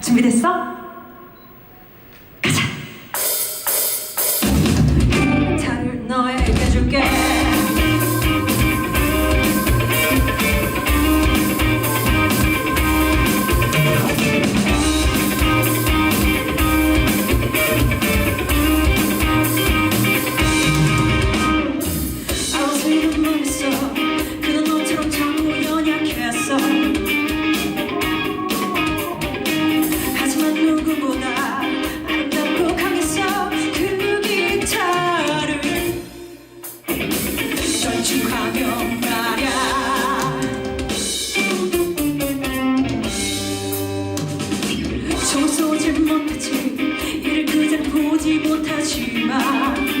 준비됐어? 멈칫 이를 그저 보지 못하지만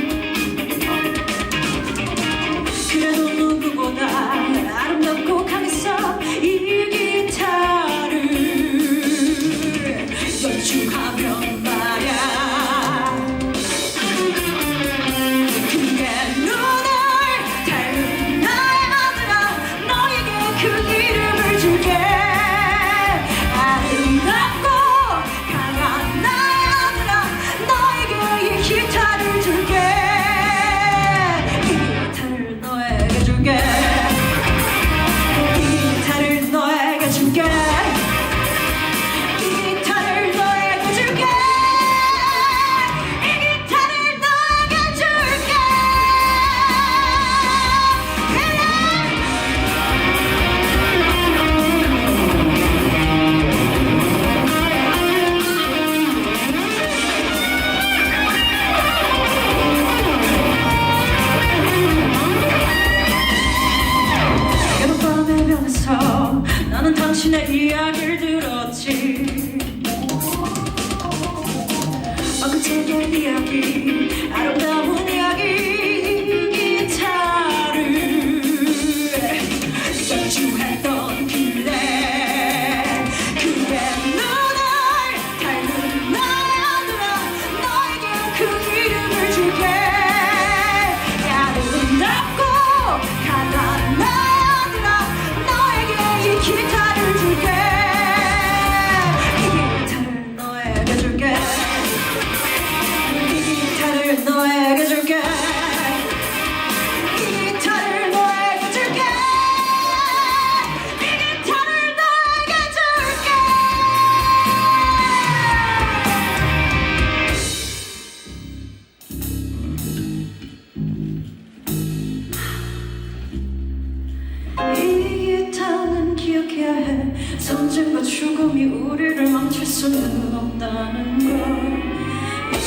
전쟁과 죽음이 우리를 멈출 수는 없다는 걸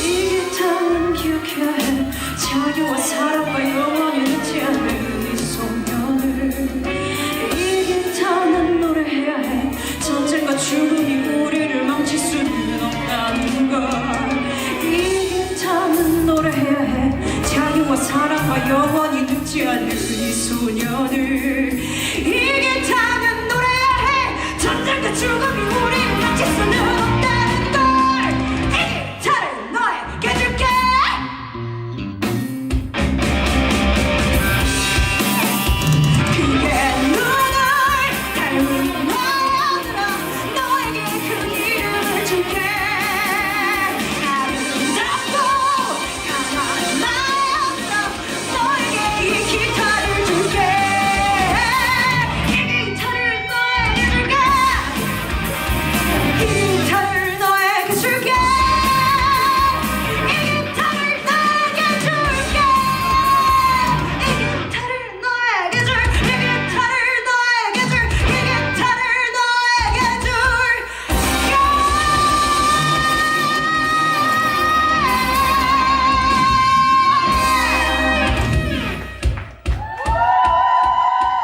이게 다는 기억해야 해. 자유와 사랑과 영원히 늦지 않을 이 소년을 이게 다는 노래해야 해. 전쟁과 죽음이 우리를 멈출 수는 없다는 걸 이게 다는 노래해야 해. 자유와 사랑과 영원히 늦지 않을 이 소년을